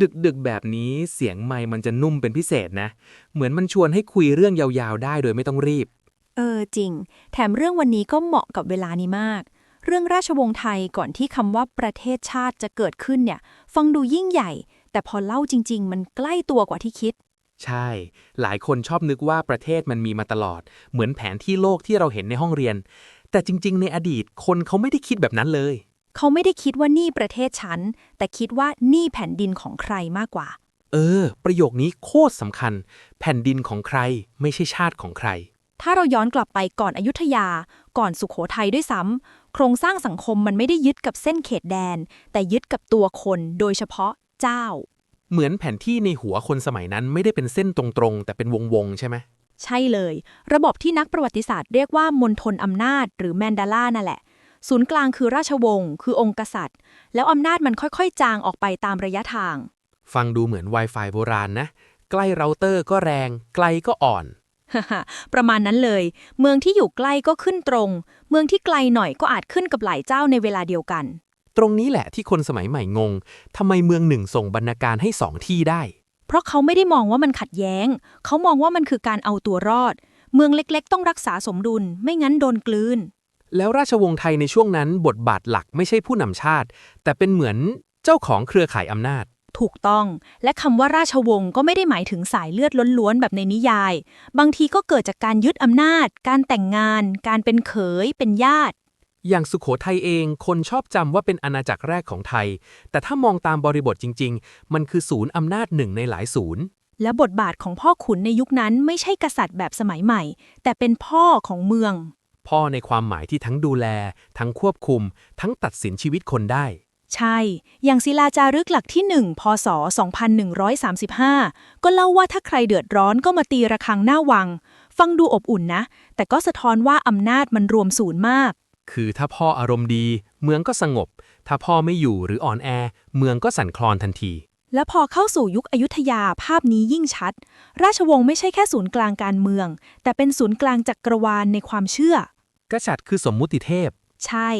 ดึกดึกๆแบบนี้เสียงไมค์มันจะนุ่มเป็นพิเศษนะ เหมือนมันชวนให้คุยเรื่องยาวๆ ได้โดยไม่ต้องรีบ เออจริง แถมเรื่องวันนี้ก็เหมาะกับเวลานี้มาก เรื่องราชวงศ์ไทยก่อนที่คำว่าประเทศชาติจะเกิดขึ้นเนี่ย ฟังดูยิ่งใหญ่ แต่พอเล่าจริง ๆ มันใกล้ตัวกว่าที่คิด ใช่ หลายคนชอบนึกว่าประเทศมันมีมาตลอด เหมือนแผนที่โลกที่เราเห็นในห้องเรียน แต่จริง ๆ ในอดีตคนเขาไม่ได้คิดแบบนั้นเลย เขาไม่ได้คิดว่านี่ประเทศฉัน แต่คิดว่านี่แผ่นดินของใครมากกว่า เออ ประโยคนี้โคตรสำคัญ แผ่นดินของใคร ไม่ใช่ชาติของใคร ถ้าเราย้อนกลับไปก่อนอยุธยา ก่อนสุขโขทัยด้วยซ้ำโครงสร้างสังคมมันไม่ได้ยึดกับเส้นเขตแดน แต่ยึดกับตัวคนโดยเฉพาะเจ้า เหมือนแผนที่ในหัวคนสมัยนั้นไม่ได้เป็นเส้นตรงๆ แต่เป็นวงๆใช่ไหมใช่เลย ระบบที่นักประวัติศาสตร์เรียกว่ามณฑลอำนาจ หรือแมนดาลานั่นแหละ ศูนย์กลางคือราชวงศ์คือองค์กษัตริย์ แล้วอำนาจมันค่อยๆ จางออกไปตามระยะทาง ฟังดูเหมือน Wi-Fi โบราณนะ ใกล้เราเตอร์ก็แรง ไกลก็อ่อน ประมาณนั้นเลย เมืองที่อยู่ใกล้ก็ขึ้นตรง เมืองที่ไกลหน่อยก็อาจขึ้นกับหลายเจ้าในเวลาเดียวกัน ตรงนี้แหละที่คนสมัยใหม่งงทำไมเมืองหนึ่งส่งบรรณาการให้สองที่ได้ เพราะเขาไม่ได้มองว่ามันขัดแย้ง เขามองว่ามันคือการเอาตัวรอด เมืองเล็กๆ ต้องรักษาสมดุล ไม่งั้นโดนกลืน แล้วราชวงศ์ไทยในช่วงนั้นบทบาทหลักไม่ใช่ผู้นำชาติ แต่เป็นเหมือนเจ้าของเครือข่ายอำนาจ ถูกต้อง และคำว่าราชวงศ์ก็ไม่ได้หมายถึงสายเลือดล้วนๆ แบบในนิยาย บางทีก็เกิดจากการยึดอำนาจ การแต่งงาน การเป็นเขย เป็นญาติ อย่างสุขโขทัยเอง คนชอบจำว่าเป็นอาณาจักรแรกของไทย แต่ถ้ามองตามบริบทจริง ๆ มันคือศูนย์อำนาจหนึ่งในหลายศูนย์และบทบาทของพ่อขุนในยุคนั้นไม่ใช่กษัตริย์แบบสมัยใหม่ แต่เป็นพ่อของเมือง พ่อในความหมายที่ทั้งดูแล ทั้งควบคุม ทั้งตัดสินชีวิตคนได้ ใช่ อย่างศิลาจารึกหลักที่ 1 พศ 2135 ก็เล่าว่าถ้าใครเดือดร้อนก็มาตีระฆังหน้าวัง ฟังดูอบอุ่นนะ แต่ก็สะท้อนว่าอำนาจมันรวมศูนย์มาก คือถ้าพ่ออารมณ์ดี เมืองก็สงบ ถ้าพ่อไม่อยู่หรืออ่อนแอ เมืองก็สั่นคลอนทันทีและพอเข้าสู่ยุคอยุธยาภาพนี้ยิ่งชัด ราชวงศ์ไม่ใช่แค่ศูนย์กลางการเมือง แต่เป็นศูนย์กลางจักรวาลในความเชื่อ กษัตริย์คือสมมุติเทพ ใช่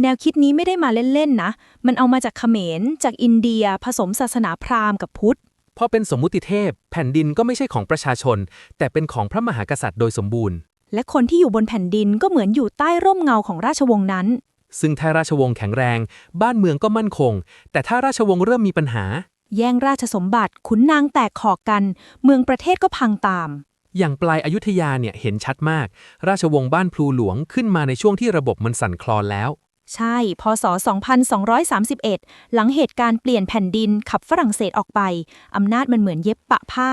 แนวคิดนี้ไม่ได้มาเล่น ๆ นะ มันเอามาจากเขมร จากอินเดีย ผสมศาสนาพราหมณ์กับพุทธ พอเป็นสมมุติเทพ แผ่นดินก็ไม่ใช่ของประชาชน แต่เป็นของพระมหากษัตริย์โดยสมบูรณ์ และคนที่อยู่บนแผ่นดินก็เหมือนอยู่ใต้ร่มเงาของราชวงศ์นั้น ซึ่งถ้าราชวงศ์แข็งแรง บ้านเมืองก็มั่นคง แต่ถ้าราชวงศ์เริ่มมีปัญหา แย่งราชสมบัติขุนนางแตกขอกกัน เมืองประเทศก็พังตาม อย่างปลายอายุทยาเนี่ยเห็นชัดมาก ราชวงศ์บ้านพลูหลวงขึ้นมาในช่วงที่ระบบมันสั่นคลอนแล้ว ใช่ พศ 2231 หลังเหตุการณ์เปลี่ยนแผ่นดินขับฝรั่งเศสออกไป อำนาจมันเหมือนเย็บปะผ้า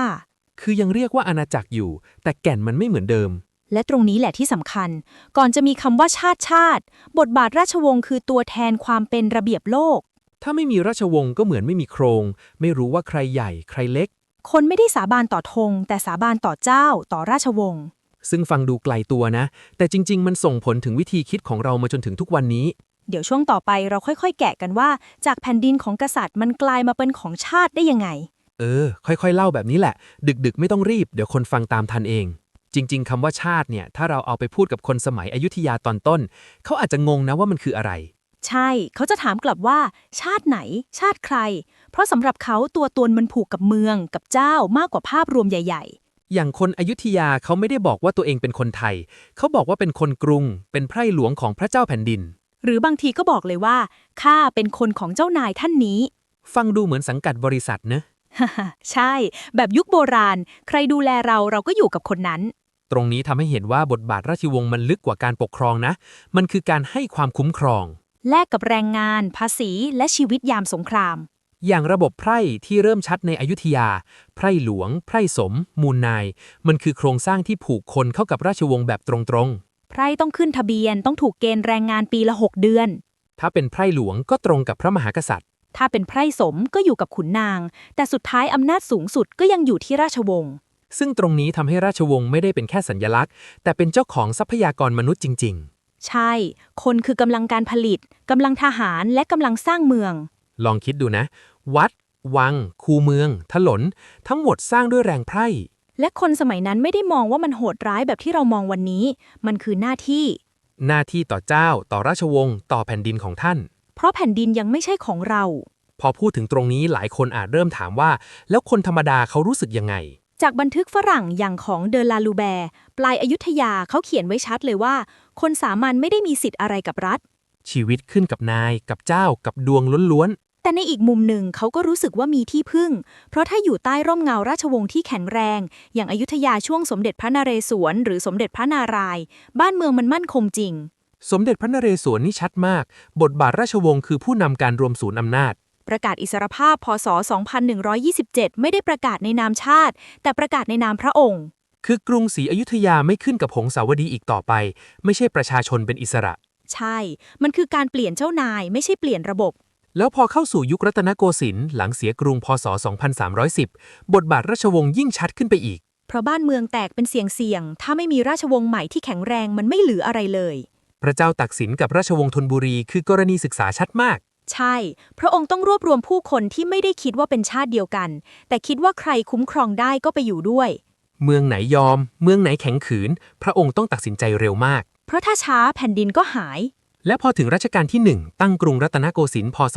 คือยังเรียกว่าอาณาจักรอยู่ แต่แก่นมันไม่เหมือนเดิม และตรงนี้แหละที่สำคัญ ก่อนจะมีคำว่าชาติชาติ บทบาทราชวงศ์คือตัวแทนความเป็นระเบียบโลก ถ้าไม่มีราชวงศ์ก็เหมือนไม่มีโครง ไม่รู้ว่าใครใหญ่ ใครเล็ก คนไม่ได้สาบานต่อธงแต่สาบานต่อเจ้าต่อราชวงศ์ ซึ่งฟังดูไกลตัวนะ แต่จริง ๆ มันส่งผลถึงวิธีคิดของเรามาจนถึงทุกวันนี้ เดี๋ยวช่วงต่อไปเราค่อยๆ แกะกันว่า จากแผ่นดินของกษัตริย์มันกลายมาเป็นของชาติได้ยังไง เออ ค่อยๆ เล่าแบบนี้แหละ ดึกๆ ไม่ต้องรีบ เดี๋ยวคนฟังตามทันเอง จริง ๆคำว่าชาติเนี่ย ถ้าเราเอาไปพูดกับคนสมัยอยุธยาตอนต้น เขาอาจจะงงนะว่ามันคืออะไร ใช่ เขาจะถามกลับว่า ชาติไหน ชาติใคร เพราะสำหรับเขาตัวตนมันผูกกับเมืองกับเจ้ามากกว่าภาพรวมใหญ่อย่างคนอยุธยาเขาไม่ได้บอกว่าตัวเองเป็นคนไทย เขาบอกว่าเป็นคนกรุง เป็นไพร่หลวงของพระเจ้าแผ่นดินๆหรือบางทีก็บอกเลยว่าข้าเป็นคนของเจ้านายท่านนี้ ฟังดูเหมือนสังกัดบริษัทเนะ ใช่ แบบยุคโบราณ ใครดูแลเราเราก็อยู่กับคนนั้น ตรงนี้ทำให้เห็นว่าบทบาทราชวงศ์มันลึกกว่าการปกครองนะ มันคือการให้ความคุ้มครอง แลกกับแรงงาน ภาษี และชีวิตยามสงคราม อย่างระบบไพร่ที่เริ่มชัดในอยุธยา ไพร่หลวง ไพร่สม มูลนาย มันคือโครงสร้างที่ผูกคนเข้ากับราชวงศ์แบบตรงไพร่ต้องขึ้นทะเบียนต้องถูกเกณฑ์แรงงานปีละ 6 เดือนๆถ้าเป็นไพร่หลวงก็ตรงกับพระมหากษัตริย์ ถ้าเป็นไพร่สมก็อยู่กับขุนนาง แต่สุดท้ายอำนาจสูงสุดก็ยังอยู่ที่ราชวงศ์ ซึ่งตรงนี้ทำให้ราชวงศ์ไม่ได้เป็นแค่สัญลักษณ์ แต่เป็นเจ้าของทรัพยากรมนุษย์จริงใช่ คนคือกำลังการผลิตกำลังทหารและกำลังสร้างเมืองๆ ลองคิดดูนะ วัด วัง คูเมือง ถนน ทั้งหมดสร้างด้วยแรงไพร่ และคนสมัยนั้นไม่ได้มองว่ามันโหดร้ายแบบที่เรามองวันนี้ มันคือหน้าที่ หน้าที่ต่อเจ้า ต่อราชวงศ์ ต่อแผ่นดินของท่าน เพราะแผ่นดินยังไม่ใช่ของเรา พอพูดถึงตรงนี้หลายคนอาจเริ่มถามว่า แล้วคนธรรมดาเขารู้สึกยังไง จากบันทึกฝรั่งอย่างของเดอลาลูแบร์ปลายอายุทยาเขาเขียนไว้ชัดเลยว่า คนสามัญไม่ได้มีสิทธิ์อะไรกับรัฐ ชีวิตขึ้นกับนาย กับเจ้า กับดวงล้วน แต่ในอีกมุมหนึ่งเขาก็รู้สึกว่ามีที่พึ่ง เพราะถ้าอยู่ใต้ร่มเงาราชวงศ์ที่แข็งแรง อย่างอยุธยาช่วงสมเด็จพระนเรศวร หรือสมเด็จพระนารายณ์บ้านเมืองมันมั่นคงจริงๆสมเด็จพระนเรศวรนี่ชัดมาก บทบาทราชวงศ์คือผู้นำการรวมศูนย์อำนาจ ประกาศอิสรภาพพศ 2127 ไม่ได้ประกาศในนามชาติ แต่ประกาศในนามพระองค์ คือกรุงศรีอยุธยาไม่ขึ้นกับหงสาวดีอีกต่อไป ไม่ใช่ประชาชนเป็นอิสระ ใช่ มันคือการเปลี่ยนเจ้านาย ไม่ใช่เปลี่ยนระบบ แล้วพอเข้าสู่ยุครัตนโกสินทร์หลังเสียกรุงพศ 2310 บทบาทราชวงศ์ยิ่งชัดขึ้นไปอีก เพราะบ้านเมืองแตกเป็นเสียงเสียงๆถ้าไม่มีราชวงศ์ใหม่ที่แข็งแรงมันไม่เหลืออะไรเลย พระเจ้าตักสินกับราชวงศ์ธนบุรีคือกรณีศึกษาชัดมาก ใช่ พระองค์ต้องรวบรวมผู้คนที่ไม่ได้คิดว่าเป็นชาติเดียวกัน แต่คิดว่าใครคุ้มครองได้ก็ไปอยู่ด้วย เมืองไหนยอม เมืองไหนแข็งขืน พระองค์ต้องตัดสินใจเร็วมาก เพราะถ้าช้าแผ่นดินก็หาย และพอถึงรัชกาลที่ 1 ตั้งกรุงรัตนโกสินทร์พศ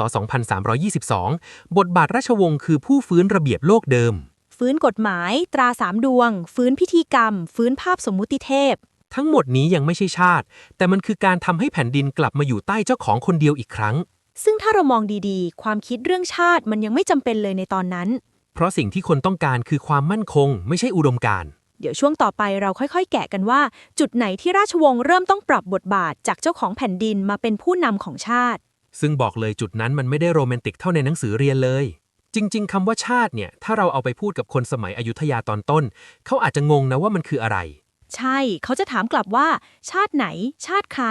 2322 บทบาทราชวงศ์คือผู้ฟื้นระเบียบโลกเดิม ฟื้นกฎหมาย ตราสามดวง ฟื้นพิธีกรรม ฟื้นภาพสมมุติเทพ ทั้งหมดนี้ยังไม่ใช่ชาติ แต่มันคือการทำให้แผ่นดินกลับมาอยู่ใต้เจ้าของคนเดียวอีกครั้ง ซึ่งถ้าเรามองดีๆ ความคิดเรื่องชาติมันยังไม่จำเป็นเลยในตอนนั้น เพราะสิ่งที่คนต้องการคือความมั่นคง ไม่ใช่อุดมการณ์ เดี๋ยวช่วงต่อไปเราค่อยๆ แกะกันว่า จุดไหนที่ราชวงศ์เริ่มต้องปรับบทบาทจากเจ้าของแผ่นดินมาเป็นผู้นำของชาติ ซึ่งบอกเลยจุดนั้นมันไม่ได้โรแมนติกเท่าในหนังสือเรียนเลย จริง ๆคำว่าชาติเนี่ย ถ้าเราเอาไปพูดกับคนสมัยอยุธยาตอนต้น เขาอาจจะงงนะว่ามันคืออะไร ใช่ เขาจะถามกลับว่า ชาติไหน ชาติใคร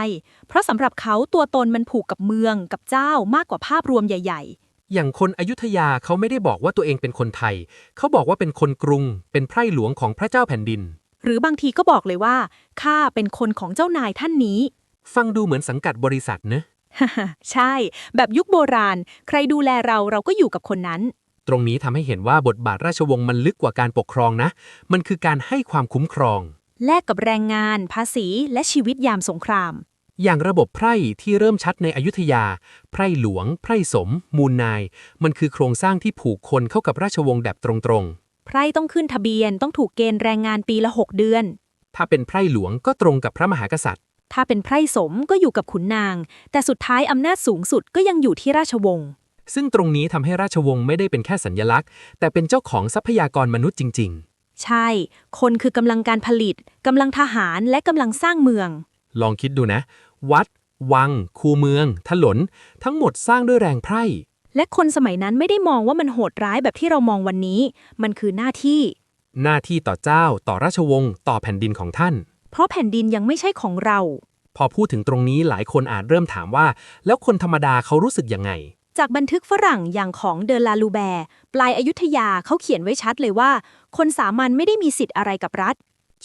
เพราะสำหรับเขาตัวตนมันผูกกับเมืองกับเจ้ามากกว่าภาพรวมใหญ่ อย่างคนอยุธยาเขาไม่ได้บอกว่าตัวเองเป็นคนไทย เขาบอกว่าเป็นคนกรุง เป็นไพร่หลวงของพระเจ้าแผ่นดินๆหรือบางทีก็บอกเลยว่าข้าเป็นคนของเจ้านายท่านนี้ ฟังดูเหมือนสังกัดบริษัทเนะ ใช่ แบบยุคโบราณ ใครดูแลเราเราก็อยู่กับคนนั้น ตรงนี้ทำให้เห็นว่าบทบาทราชวงศ์มันลึกกว่าการปกครองนะ มันคือการให้ความคุ้มครอง แลกกับแรงงาน ภาษี และชีวิตยามสงคราม อย่างระบบไพร่ที่เริ่มชัดในอยุธยา ไพร่หลวง ไพร่สม มูลนาย มันคือโครงสร้างที่ผูกคนเข้ากับราชวงศ์แบบตรงไพร่ต้องขึ้นทะเบียนต้องถูกเกณฑ์แรงงานปีละ 6 เดือนๆถ้าเป็นไพร่หลวงก็ตรงกับพระมหากษัตริย์ ถ้าเป็นไพร่สมก็อยู่กับขุนนาง แต่สุดท้ายอำนาจสูงสุดก็ยังอยู่ที่ราชวงศ์ ซึ่งตรงนี้ทำให้ราชวงศ์ไม่ได้เป็นแค่สัญลักษณ์ แต่เป็นเจ้าของทรัพยากรมนุษย์จริงใช่ คนคือกำลังการผลิต กำลังทหารและกำลังสร้างเมืองๆลองคิดดูนะ วัด วัง คูเมืองถนนทั้งหมดสร้างด้วยแรงไพร่ และคนสมัยนั้นไม่ได้มองว่ามันโหดร้ายแบบที่เรามองวันนี้ มันคือหน้าที่ หน้าที่ต่อเจ้า ต่อราชวงศ์ ต่อแผ่นดินของท่าน เพราะแผ่นดินยังไม่ใช่ของเรา พอพูดถึงตรงนี้หลายคนอาจเริ่มถามว่า แล้วคนธรรมดาเขารู้สึกยังไง จากบันทึกฝรั่งอย่างของเดอลาลูแบร์ปลายอายุทยาเขาเขียนไว้ชัดเลยว่า คนสามัญไม่ได้มีสิทธิ์อะไรกับรัฐ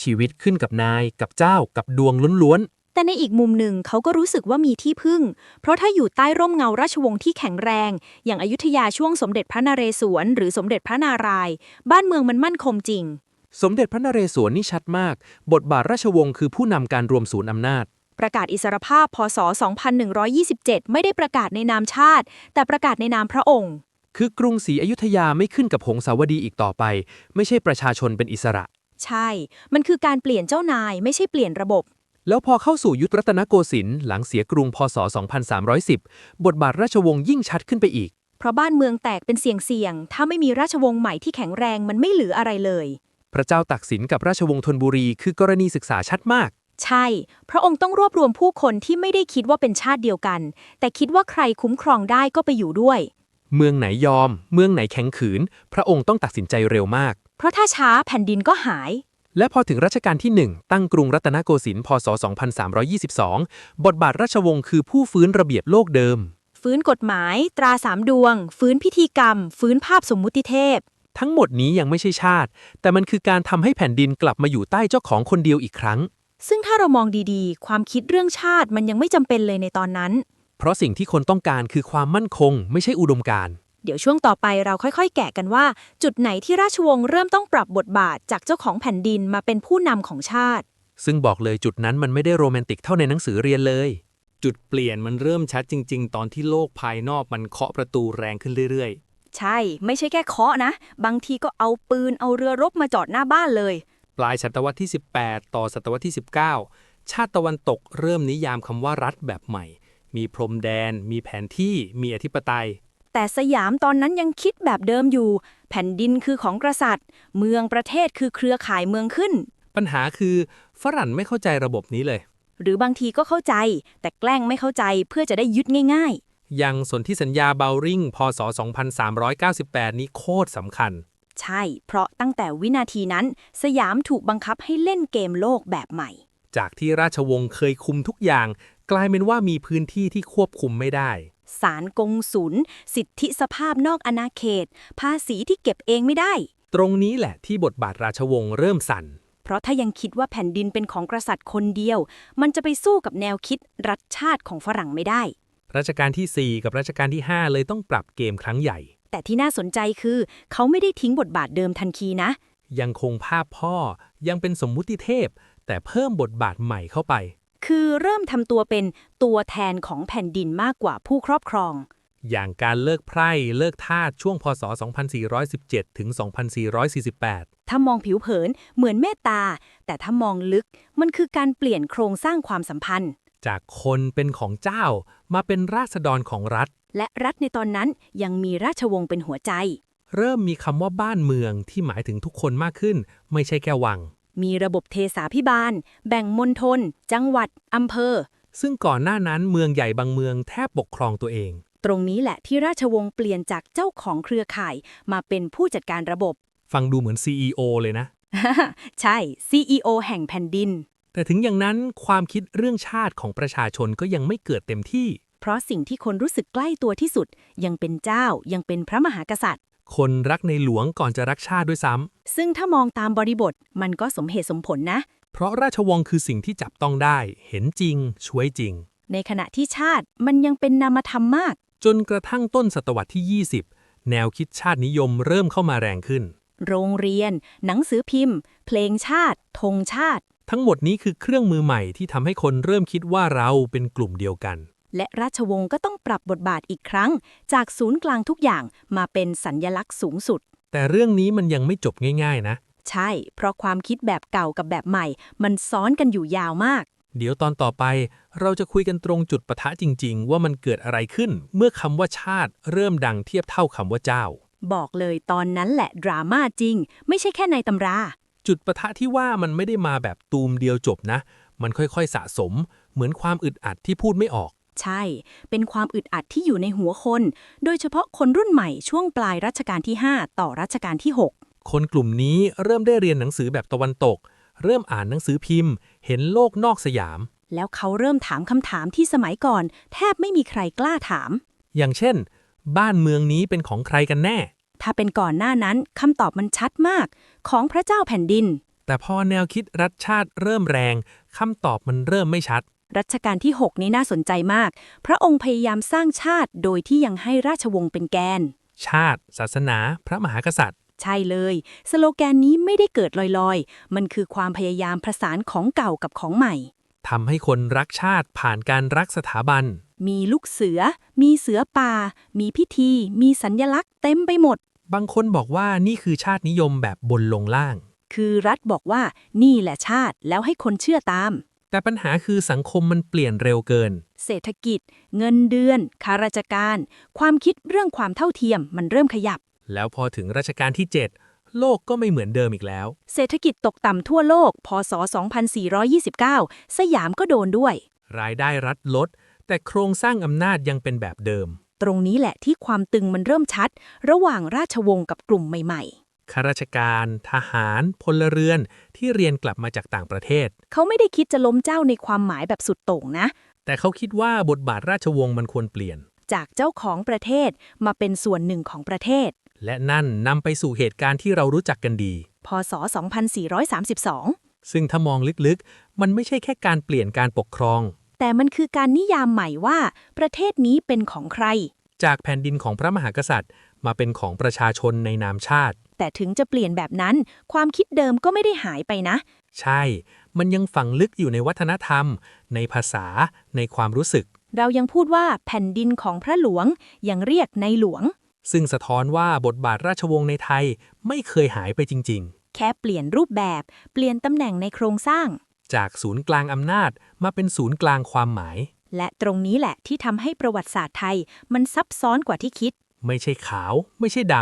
ชีวิตขึ้นกับนาย กับเจ้า กับดวงล้วน แต่ในอีกมุมหนึ่งเขาก็รู้สึกว่ามีที่พึ่ง เพราะถ้าอยู่ใต้ร่มเงาราชวงศ์ที่แข็งแรง อย่างอยุธยาช่วงสมเด็จพระนเรศวรหรือสมเด็จพระนารายณ์บ้านเมืองมันมั่นคงจริงๆสมเด็จพระนเรศวรนี่ชัดมาก บทบาทราชวงศ์คือผู้นำการรวมศูนย์อำนาจ ประกาศอิสรภาพพศ 2127 ไม่ได้ประกาศในนามชาติ แต่ประกาศในนามพระองค์ คือกรุงศรีอยุธยาไม่ขึ้นกับหงสาวดีอีกต่อไป ไม่ใช่ประชาชนเป็นอิสระ ใช่ มันคือการเปลี่ยนเจ้านายไม่ใช่เปลี่ยนระบบ แล้วพอเข้าสู่ยุครัตนโกสินทร์หลังเสียกรุงพศ 2310 บทบาทราชวงศ์ยิ่งชัดขึ้นไปอีก เพราะบ้านเมืองแตกเป็นเสียงเสียงๆ ถ้าไม่มีราชวงศ์ใหม่ที่แข็งแรงมันไม่เหลืออะไรเลย พระเจ้าตักสินกับราชวงศ์ธนบุรีคือกรณีศึกษาชัดมาก ใช่ พระองค์ต้องรวบรวมผู้คนที่ไม่ได้คิดว่าเป็นชาติเดียวกัน แต่คิดว่าใครคุ้มครองได้ก็ไปอยู่ด้วย เมืองไหนยอม เมืองไหนแข็งขืน พระองค์ต้องตัดสินใจเร็วมาก เพราะถ้าช้าแผ่นดินก็หาย และพอถึงรัชกาลที่ 1 ตั้งกรุงรัตนโกสินทร์พศ 2322 บทบาทราชวงศ์คือผู้ฟื้นระเบียบโลกเดิม ฟื้นกฎหมาย ตราสามดวง ฟื้นพิธีกรรม ฟื้นภาพสมมุติเทพ ทั้งหมดนี้ยังไม่ใช่ชาติ แต่มันคือการทำให้แผ่นดินกลับมาอยู่ใต้เจ้าของคนเดียวอีกครั้ง ซึ่งถ้าเรามองดีๆ ความคิดเรื่องชาติมันยังไม่จำเป็นเลยในตอนนั้น เพราะสิ่งที่คนต้องการคือความมั่นคง ไม่ใช่อุดมการณ์ เดี๋ยวช่วงต่อไปเราค่อยๆ แกะกันว่า จุดไหนที่ราชวงศ์เริ่มต้องปรับบทบาทจากเจ้าของแผ่นดินมาเป็นผู้นำของชาติ ซึ่งบอกเลยจุดนั้นมันไม่ได้โรแมนติกเท่าในหนังสือเรียนเลย จุดเปลี่ยนมันเริ่มชัดจริง ๆ ตอนที่โลกภายนอกมันเคาะประตูแรงขึ้นเรื่อยใช่ ไม่ใช่แค่เคาะนะ บางทีก็เอาปืนเอาเรือรบมาจอดหน้าบ้านเลย ๆ ปลายศตวรรษที่ 18 ต่อศตวรรษที่ 19 ชาติตะวันตกเริ่มนิยามคำว่ารัฐแบบใหม่ มีพรมแดน มีแผนที่ มีอธิปไตย แต่สยามตอนนั้นยังคิดแบบเดิมอยู่ แผ่นดินคือของกษัตริย์ เมืองประเทศคือเครือข่ายเมืองขึ้น ปัญหาคือฝรั่งไม่เข้าใจระบบนี้เลย หรือบางทีก็เข้าใจ แต่แกล้งไม่เข้าใจเพื่อจะได้ยึดง่ายยังสนธิสัญญาเบลริงพศ 2398 นี้โคตรสำคัญๆใช่ เพราะตั้งแต่วินาทีนั้น สยามถูกบังคับให้เล่นเกมโลกแบบใหม่ จากที่ราชวงศ์เคยคุมทุกอย่าง กลายเป็นว่ามีพื้นที่ที่ควบคุมไม่ได้ ศาลกงสุลสิทธิสภาพนอกอาณาเขต ภาษีที่เก็บเองไม่ได้ ตรงนี้แหละที่บทบาทราชวงศ์เริ่มสั่น เพราะถ้ายังคิดว่าแผ่นดินเป็นของกษัตริย์คนเดียว มันจะไปสู้กับแนวคิดรัฐชาติของฝรั่งไม่ได้ รัชกาลที่ 4 กับรัชกาลที่ 5 เลยต้องปรับเกมครั้งใหญ่ แต่ที่น่าสนใจคือ เขาไม่ได้ทิ้งบทบาทเดิมทันทีนะ ยังคงภาพพ่อยังเป็นสมมุติเทพ แต่เพิ่มบทบาทใหม่เข้าไป คือเริ่มทำตัวเป็นตัวแทนของแผ่นดินมากกว่าผู้ครอบครอง อย่างการเลิกไพร่เลิกทาสช่วงพศ 2417 ถึง 2448 ถ้ามองผิวเผินเหมือนเมตตา แต่ถ้ามองลึกมันคือการเปลี่ยนโครงสร้างความสัมพันธ์ จากคนเป็นของเจ้ามาเป็นราษฎรของรัฐ และรัฐในตอนนั้นยังมีราชวงศ์เป็นหัวใจ เริ่มมีคำว่าบ้านเมืองที่หมายถึงทุกคนมากขึ้น ไม่ใช่แค่วัง มีระบบเทสาพิบาล แบ่งมณฑลจังหวัดอำเภอ ซึ่งก่อนหน้านั้นเมืองใหญ่บางเมืองแทบปกครองตัวเอง ตรงนี้แหละที่ราชวงศ์เปลี่ยนจากเจ้าของเครือข่าย มาเป็นผู้จัดการระบบ ฟังดูเหมือน CEO เลยนะ ใช่ CEO แห่งแผ่นดิน แต่ถึงอย่างนั้นความคิดเรื่องชาติของประชาชนก็ยังไม่เกิดเต็มที่ เพราะสิ่งที่คนรู้สึกใกล้ตัวที่สุด ยังเป็นเจ้ายังเป็นพระมหากษัตริย์ คนรักในหลวงก่อนจะรักชาติด้วยซ้ำ ซึ่งถ้ามองตามบริบทมันก็สมเหตุสมผลนะ เพราะราชวงศ์คือสิ่งที่จับต้องได้ เห็นจริง ช่วยจริง ในขณะที่ชาติมันยังเป็นนามธรรมมาก จนกระทั่งต้นศตวรรษที่ 20 แนวคิดชาตินิยมเริ่มเข้ามาแรงขึ้น โรงเรียน หนังสือพิมพ์ เพลงชาติธงชาติ ทั้งหมดนี้คือเครื่องมือใหม่ที่ทำให้คนเริ่มคิดว่าเราเป็นกลุ่มเดียวกัน และราชวงศ์ก็ต้องปรับบทบาทอีกครั้ง จากศูนย์กลางทุกอย่างมาเป็นสัญญลักษณ์สูงสุด แต่เรื่องนี้มันยังไม่จบง่ายๆนะ ใช่ เพราะความคิดแบบเก่ากับแบบใหม่ มันซ้อนกันอยู่ยาวมาก เดี๋ยวตอนต่อไป เราจะคุยกันตรงจุดปะทะจริง ๆ ว่ามันเกิดอะไรขึ้น เมื่อคำว่าชาติเริ่มดังเทียบเท่าคำว่าเจ้า บอกเลยตอนนั้นแหละดราม่าจริง ไม่ใช่แค่ในตำรา จุดปะทะที่ว่ามันไม่ได้มาแบบตูมเดียวจบนะ มันค่อยๆสะสม เหมือนความอึดอัดที่พูดไม่ออก ใช่ เป็นความอึดอัดที่อยู่ในหัวคน โดยเฉพาะคนรุ่นใหม่ช่วงปลายรัชกาลที่ 5 ต่อรัชกาลที่ 6 คนกลุ่มนี้เริ่มได้เรียนหนังสือแบบตะวันตก เริ่มอ่านหนังสือพิมพ์ เห็นโลกนอกสยาม แล้วเขาเริ่มถามคำถามที่สมัยก่อน แทบไม่มีใครกล้าถาม อย่างเช่น บ้านเมืองนี้เป็นของใครกันแน่ ถ้าเป็นก่อนหน้านั้นคำตอบมันชัดมาก ของพระเจ้าแผ่นดิน แต่พอแนวคิดรัฐชาติเริ่มแรงคำตอบมันเริ่มไม่ชัด รัชกาลที่ 6 นี้น่าสนใจมาก พระองค์พยายามสร้างชาติโดยที่ยังให้ราชวงศ์เป็นแกน ชาติ ศาสนา พระมหากษัตริย์ ใช่เลย สโลแกนนี้ไม่ได้เกิดลอยๆ มันคือความพยายามผสานของเก่ากับของใหม่ ทำให้คนรักชาติผ่านการรักสถาบัน มีลูกเสือ มีเสือป่า มีพิธี มีสัญญลักษณ์เต็มไปหมด บางคนบอกว่านี่คือชาตินิยมแบบบนลงล่าง คือรัฐบอกว่านี่แหละชาติแล้วให้คนเชื่อตาม แต่ปัญหาคือสังคมมันเปลี่ยนเร็วเกิน เศรษฐกิจ เงินเดือนข้าราชการ ความคิดเรื่องความเท่าเทียมมันเริ่มขยับ แล้วพอถึงรัชกาลที่ 7 โลกก็ไม่เหมือนเดิมอีกแล้ว เศรษฐกิจตกต่ำทั่วโลก พศ 2429 สยามก็โดนด้วย รายได้รัฐลด แต่โครงสร้างอำนาจยังเป็นแบบเดิม ตรงนี้แหละที่ความตึงมันเริ่มชัด ระหว่างราชวงศ์กับกลุ่มใหม่ ข้าราชการ ทหาร พลเรือนที่เรียนกลับมาจากต่างประเทศๆเขาไม่ได้คิดจะล้มเจ้าในความหมายแบบสุดโต่งนะ แต่เขาคิดว่าบทบาทราชวงศ์มันควรเปลี่ยน จากเจ้าของประเทศมาเป็นส่วนหนึ่งของประเทศ และนั่นนำไปสู่เหตุการณ์ที่เรารู้จักกันดี พศ 2432 ซึ่งถ้ามองลึกๆ มันไม่ใช่แค่การเปลี่ยนการปกครอง แต่มันคือการนิยามใหม่ว่าประเทศนี้เป็นของใคร จากแผ่นดินของพระมหากษัตริย์ มาเป็นของประชาชนในนามชาติ แต่ถึงจะเปลี่ยนแบบนั้น ความคิดเดิมก็ไม่ได้หายไปนะ ใช่ มันยังฝังลึกอยู่ในวัฒนธรรม ในภาษา ในความรู้สึก เรายังพูดว่าแผ่นดินของพระหลวง ยังเรียกในหลวง ซึ่งสะท้อนว่าบทบาทราชวงศ์ในไทยไม่เคยหายไปจริงแค่เปลี่ยนรูปแบบ เปลี่ยนตำแหน่งในโครงสร้างๆจากศูนย์กลางอำนาจมาเป็นศูนย์กลางความหมาย และตรงนี้แหละที่ทำให้ประวัติศาสตร์ไทย มันซับซ้อนกว่าที่คิด ไม่ใช่ขาว ไม่ใช่ด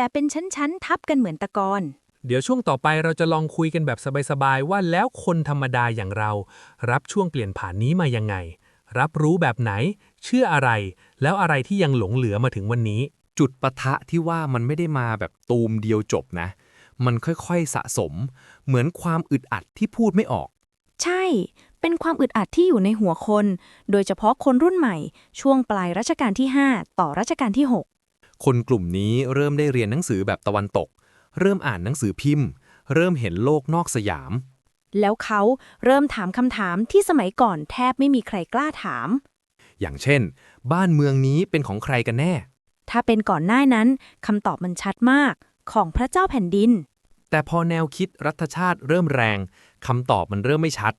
แต่เป็นชั้นๆทับกันเหมือนตะกอนเดี๋ยวช่วงต่อไปเราจะลองคุยกันแบบสบายๆ ว่าแล้วคนธรรมดาอย่างเรา รับช่วงเปลี่ยนผ่านนี้มายังไง รับรู้แบบไหน เชื่ออะไร แล้วอะไรที่ยังหลงเหลือมาถึงวันนี้ จุดปะทะที่ว่ามันไม่ได้มาแบบตูมเดียวจบนะ มันค่อยๆสะสม เหมือนความอึดอัดที่พูดไม่ออก ใช่ เป็นความอึดอัดที่อยู่ในหัวคน โดยเฉพาะคนรุ่นใหม่ ช่วงปลายรัชกาลที่ 5 ต่อรัชกาลที่ 6 คนกลุ่มนี้เริ่มได้เรียนหนังสือแบบตะวันตก เริ่มอ่านหนังสือพิมพ์ เริ่มเห็นโลกนอกสยาม แล้วเขาเริ่มถามคำถามที่สมัยก่อนแทบไม่มีใครกล้าถาม อย่างเช่น บ้านเมืองนี้เป็นของใครกันแน่ ถ้าเป็นก่อนหน้านั้นคำตอบมันชัดมาก ของพระเจ้าแผ่นดิน แต่พอแนวคิดรัฐชาติเริ่มแรงคำตอบมันเริ่มไม่ชัด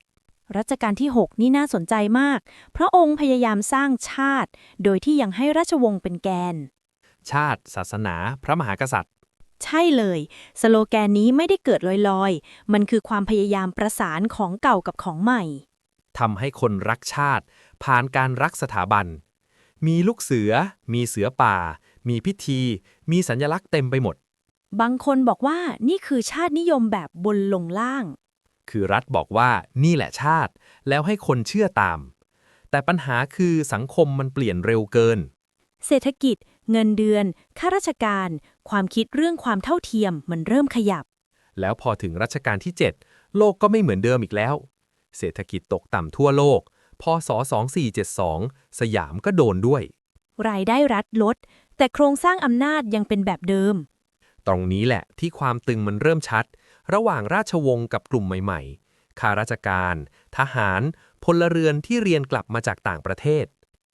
รัชกาลที่ 6 นี่น่าสนใจมาก พระองค์พยายามสร้างชาติ โดยที่ยังให้ราชวงศ์เป็นแกน ชาติ ศาสนา พระมหากษัตริย์ ใช่เลย สโลแกนนี้ไม่ได้เกิดลอยๆ มันคือความพยายามประสานของเก่ากับของใหม่ทำให้คนรักชาติ ผ่านการรักสถาบัน มีลูกเสือ มีเสือป่า มีพิธี มีสัญลักษณ์เต็มไปหมด บางคนบอกว่านี่คือชาตินิยมแบบบนลงล่าง คือรัฐบอกว่านี่แหละชาติ แล้วให้คนเชื่อตาม แต่ปัญหาคือสังคมมันเปลี่ยนเร็วเกิน เศรษฐกิจ เงินเดือน ข้าราชการ ความคิดเรื่องความเท่าเทียมมันเริ่มขยับ แล้วพอถึงรัชกาลที่ 7 โลกก็ไม่เหมือนเดิมอีกแล้ว เศรษฐกิจตกต่ำทั่วโลก พศ 2472 สยามก็โดนด้วย รายได้รัฐลด แต่โครงสร้างอำนาจยังเป็นแบบเดิม ตรงนี้แหละที่ความตึงมันเริ่มชัด ระหว่างราชวงศ์กับกลุ่มใหม่ ๆ ข้าราชการ ทหาร พลเรือนที่เรียนกลับมาจากต่างประเทศ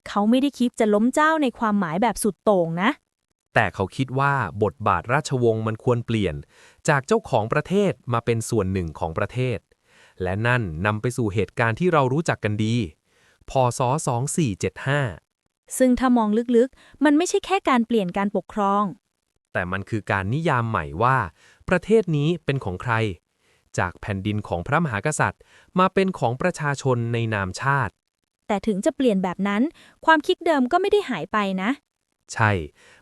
เขาไม่ได้คิดจะล้มเจ้าในความหมายแบบสุดโต่งนะ แต่เขาคิดว่าบทบาทราชวงศ์มันควรเปลี่ยน จากเจ้าของประเทศมาเป็นส่วนหนึ่งของประเทศ และนั่นนำไปสู่เหตุการณ์ที่เรารู้จักกันดีพศ2475 ซึ่งถ้ามองลึกๆ มันไม่ใช่แค่การเปลี่ยนการปกครอง แต่มันคือการนิยามใหม่ว่า ประเทศนี้เป็นของใคร จากแผ่นดินของพระมหากษัตริย์ มาเป็นของประชาชนในนามชาติ แต่ถึงจะเปลี่ยนแบบนั้น ความคิดเดิมก็ไม่ได้หายไปนะ ใช่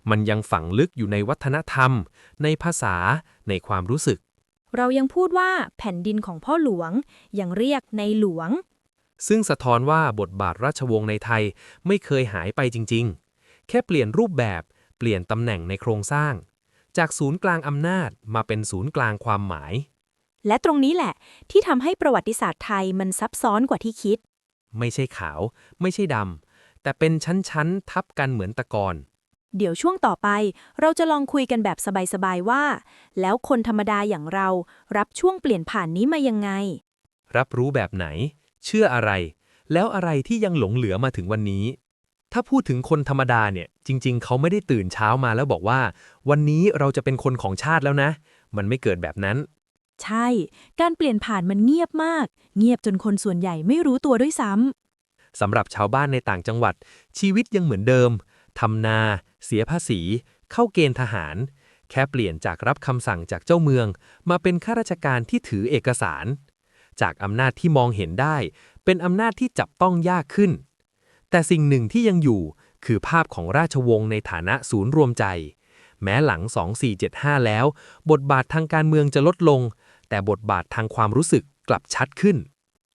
มันยังฝังลึกอยู่ในวัฒนธรรม ในภาษา ในความรู้สึก เรายังพูดว่าแผ่นดินของพ่อหลวง ยังเรียกในหลวง ซึ่งสะท้อนว่าบทบาทราชวงศ์ในไทยไม่เคยหายไปจริง ๆ แค่เปลี่ยนรูปแบบ เปลี่ยนตำแหน่งในโครงสร้าง จากศูนย์กลางอำนาจมาเป็นศูนย์กลางความหมายและตรงนี้แหละที่ทำให้ประวัติศาสตร์ไทยมันซับซ้อนกว่าที่คิด ไม่ใช่ขาว ไม่ใช่ดำ แต่เป็นชั้นๆ ทับกันเหมือนตะกอนเดี๋ยวช่วงต่อไป เราจะลองคุยกันแบบสบายๆว่า แล้วคนธรรมดาอย่างเรารับช่วงเปลี่ยนผ่านนี้มายังไง รับรู้แบบไหน เชื่ออะไร แล้วอะไรที่ยังหลงเหลือมาถึงวันนี้ ถ้าพูดถึงคนธรรมดาเนี่ย จริง ๆ เขาไม่ได้ตื่นเช้ามาแล้วบอกว่า วันนี้เราจะเป็นคนของชาติแล้วนะ มันไม่เกิดแบบนั้น ใช่ การเปลี่ยนผ่านมันเงียบมาก เงียบจนคนส่วนใหญ่ไม่รู้ตัวด้วยซ้ำสำหรับชาวบ้านในต่างจังหวัด ชีวิตยังเหมือนเดิมทำนา เสียภาษี เข้าเกณฑ์ทหาร แค่เปลี่ยนจากรับคำสั่งจากเจ้าเมือง มาเป็นข้าราชการที่ถือเอกสาร จากอำนาจที่มองเห็นได้ เป็นอำนาจที่จับต้องยากขึ้น แต่สิ่งหนึ่งที่ยังอยู่คือภาพของราชวงศ์ในฐานะศูนย์รวมใจ แม้หลัง 2475 แล้ว บทบาททางการเมืองจะลดลง แต่บทบาททางความรู้สึกกลับชัดขึ้น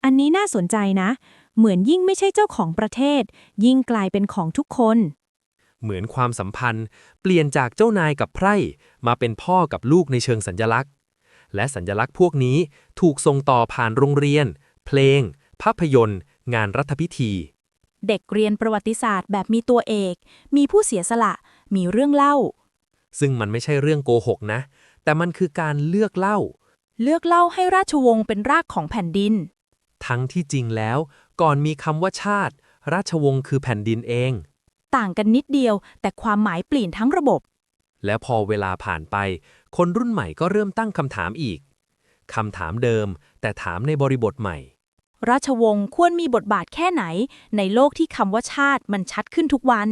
อันนี้น่าสนใจนะ เหมือนยิ่งไม่ใช่เจ้าของประเทศ ยิ่งกลายเป็นของทุกคน เหมือนความสัมพันธ์ เปลี่ยนจากเจ้านายกับไพร่ มาเป็นพ่อกับลูกในเชิงสัญลักษณ์ และสัญลักษณ์พวกนี้ถูกส่งต่อผ่านโรงเรียน เพลง ภาพยนตร์ งานรัฐพิธี เด็กเรียนประวัติศาสตร์แบบมีตัวเอก มีผู้เสียสละ มีเรื่องเล่า ซึ่งมันไม่ใช่เรื่องโกหกนะ แต่มันคือการเลือกเล่า เลือกเล่าให้ราชวงศ์เป็นรากของแผ่นดิน ทั้งที่จริงแล้ว ก่อนมีคำว่าชาติ ราชวงศ์คือแผ่นดินเอง ต่างกันนิดเดียว แต่ความหมายเปลี่ยนทั้งระบบ แล้วพอเวลาผ่านไป คนรุ่นใหม่ก็เริ่มตั้งคำถามอีกคำถามเดิม แต่ถามในบริบทใหม่ ราชวงศ์ควรมีบทบาทแค่ไหน ในโลกที่คำว่าชาติมันชัดขึ้นทุกวัน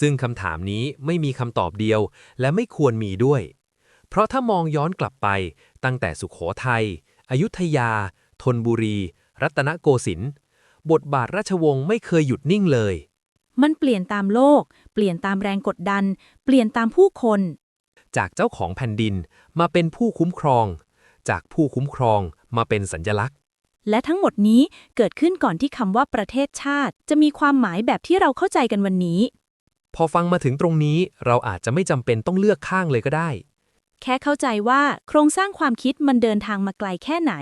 ซึ่งคำถามนี้ไม่มีคำตอบเดียว และไม่ควรมีด้วย เพราะถ้ามองย้อนกลับไป ตั้งแต่สุขโขทัย อยุธยา ธนบุรี รัตนโกสินทร์ บทบาทราชวงศ์ไม่เคยหยุดนิ่งเลย มันเปลี่ยนตามโลก เปลี่ยนตามแรงกดดัน เปลี่ยนตามผู้คน จากเจ้าของแผ่นดินมาเป็นผู้คุ้มครอง จากผู้คุ้มครองมาเป็นสัญญลักษณ์ และทั้งหมดนี้เกิดขึ้นก่อนที่คำว่าประเทศชาติ จะมีความหมายแบบที่เราเข้าใจกันวันนี้ พอฟังมาถึงตรงนี้เราอาจจะไม่จำเป็นต้องเลือกข้างเลยก็ได้ แค่เข้าใจว่าโครงสร้างความคิดมันเดินทางมาไกลแค่ไหน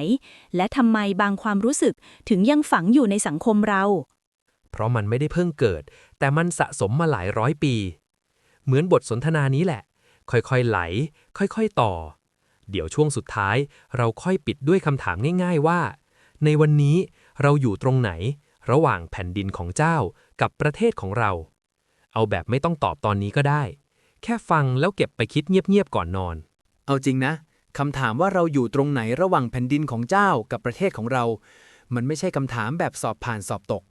และทำไมบางความรู้สึกถึงยังฝังอยู่ในสังคมเรา เพราะมันไม่ได้เพิ่งเกิด แต่มันสะสมมาหลายร้อยปี เหมือนบทสนทนานี้แหละ ค่อยๆไหล ค่อยๆต่อ เดี๋ยวช่วงสุดท้าย เราค่อยปิดด้วยคำถามง่าย ๆว่า ในวันนี้เราอยู่ตรงไหน ระหว่างแผ่นดินของเจ้ากับประเทศของเรา เอาแบบไม่ต้องตอบตอนนี้ก็ได้ แค่ฟังแล้วเก็บไปคิดเงียบๆก่อนนอน เอาจริงนะคำถามว่าเราอยู่ตรงไหนระหว่างแผ่นดินของเจ้ากับประเทศของเรา มันไม่ใช่คำถามแบบสอบผ่านสอบตก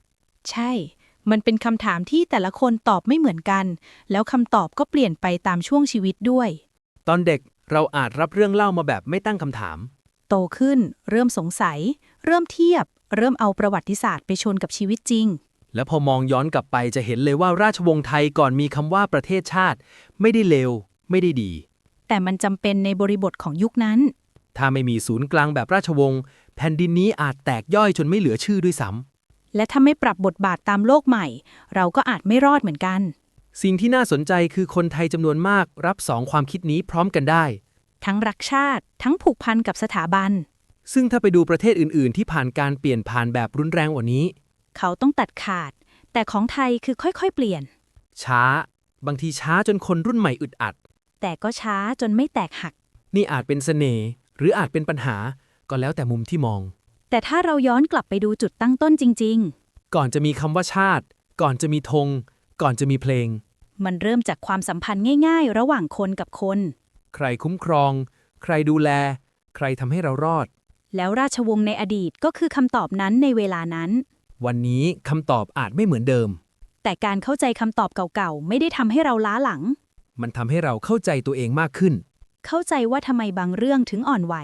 ใช่ มันเป็นคำถามที่แต่ละคนตอบไม่เหมือนกัน แล้วคำตอบก็เปลี่ยนไปตามช่วงชีวิตด้วย ตอนเด็กเราอาจรับเรื่องเล่ามาแบบไม่ตั้งคำถาม โตขึ้น เริ่มสงสัย เริ่มเทียบ เริ่มเอาประวัติศาสตร์ไปชนกับชีวิตจริง แล้วพอมองย้อนกลับไปจะเห็นเลยว่าราชวงศ์ไทยก่อนมีคำว่าประเทศชาติ ไม่ได้เลว ไม่ได้ดี แต่มันจำเป็นในบริบทของยุคนั้น ถ้าไม่มีศูนย์กลางแบบราชวงศ์แผ่นดินนี้อาจแตกย่อยจนไม่เหลือชื่อด้วยซ้ำและถ้าไม่ปรับบทบาทตามโลกใหม่ เราก็อาจไม่รอดเหมือนกัน สิ่งที่น่าสนใจคือคนไทยจำนวนมากรับสองความคิดนี้พร้อมกันได้ ทั้งรักชาติ ทั้งผูกพันกับสถาบันซึ่งถ้าไปดูประเทศอื่น ๆ ที่ผ่านการเปลี่ยนผ่านแบบรุนแรงกว่านี้ เขาต้องตัดขาด แต่ของไทยคือค่อยๆ เปลี่ยน ช้า บางทีช้าจนคนรุ่นใหม่อึดอัด แต่ก็ช้าจนไม่แตกหัก นี่อาจเป็นเสน่ห์หรืออาจเป็นปัญหา ก็แล้วแต่มุมที่มอง แต่ถ้าเราย้อนกลับไปดูจุดตั้งต้นจริง ก่อนจะมีคำว่าชาติ ก่อนจะมีธง ก่อนจะมีเพลง ๆ มันเริ่มจากความสัมพันธ์ง่าย ๆ ระหว่างคนกับคน ใครคุ้มครอง ใครดูแล ใครทำให้เรารอด แล้วราชวงศ์ในอดีตก็คือคำตอบนั้นในเวลานั้น วันนี้คำตอบอาจไม่เหมือนเดิม แต่การเข้าใจคำตอบเก่าๆ ไม่ได้ทำให้เราล้าหลัง มันทำให้เราเข้าใจตัวเองมากขึ้น เข้าใจว่าทำไมบางเรื่องถึงอ่อนไหว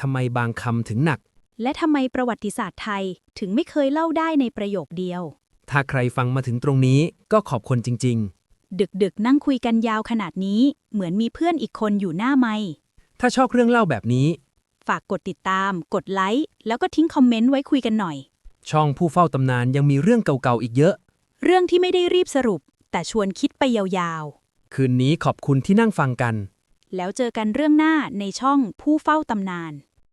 ทำไมบางคำถึงหนัก และทำไมประวัติศาสตร์ไทยถึงไม่เคยเล่าได้ในประโยคเดียว ถ้าใครฟังมาถึงตรงนี้ก็ขอบคุณจริง ดึกๆ นั่งคุยกันยาวขนาดนี้ เหมือนมีเพื่อนอีกคนอยู่หน้าไมค์ ๆ ถ้าชอบเรื่องเล่าแบบนี้ ฝากกดติดตาม กดไลค์ แล้วก็ทิ้งคอมเมนต์ไว้คุยกันหน่อย ช่องผู้เฝ้าตำนานยังมีเรื่องเก่าๆอีกเยอะ เรื่องที่ไม่ได้รีบสรุป แต่ชวนคิดไปยาวคืนนี้ขอบคุณที่นั่งฟังกันๆแล้วเจอกันเรื่องหน้าในช่องผู้เฝ้าตำนาน